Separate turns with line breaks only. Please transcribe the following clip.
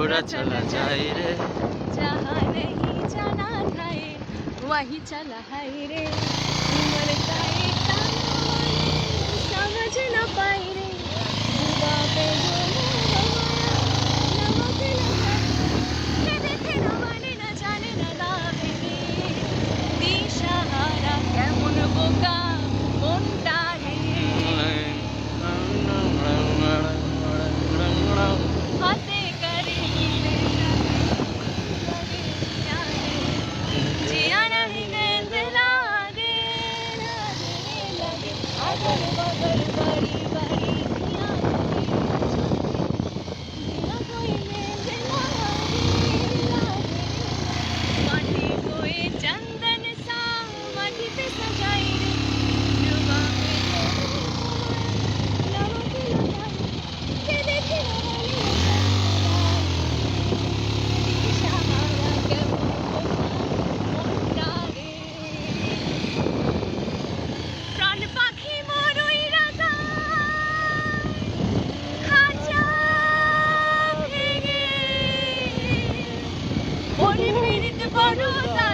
ওরা চলা যায় রে। যাহা নেহি জানা থায়ে ওয়াহি চলা হায় রে। উমর তাই সমঝ না কেমন বোকা। Everybody, everybody. 抓住他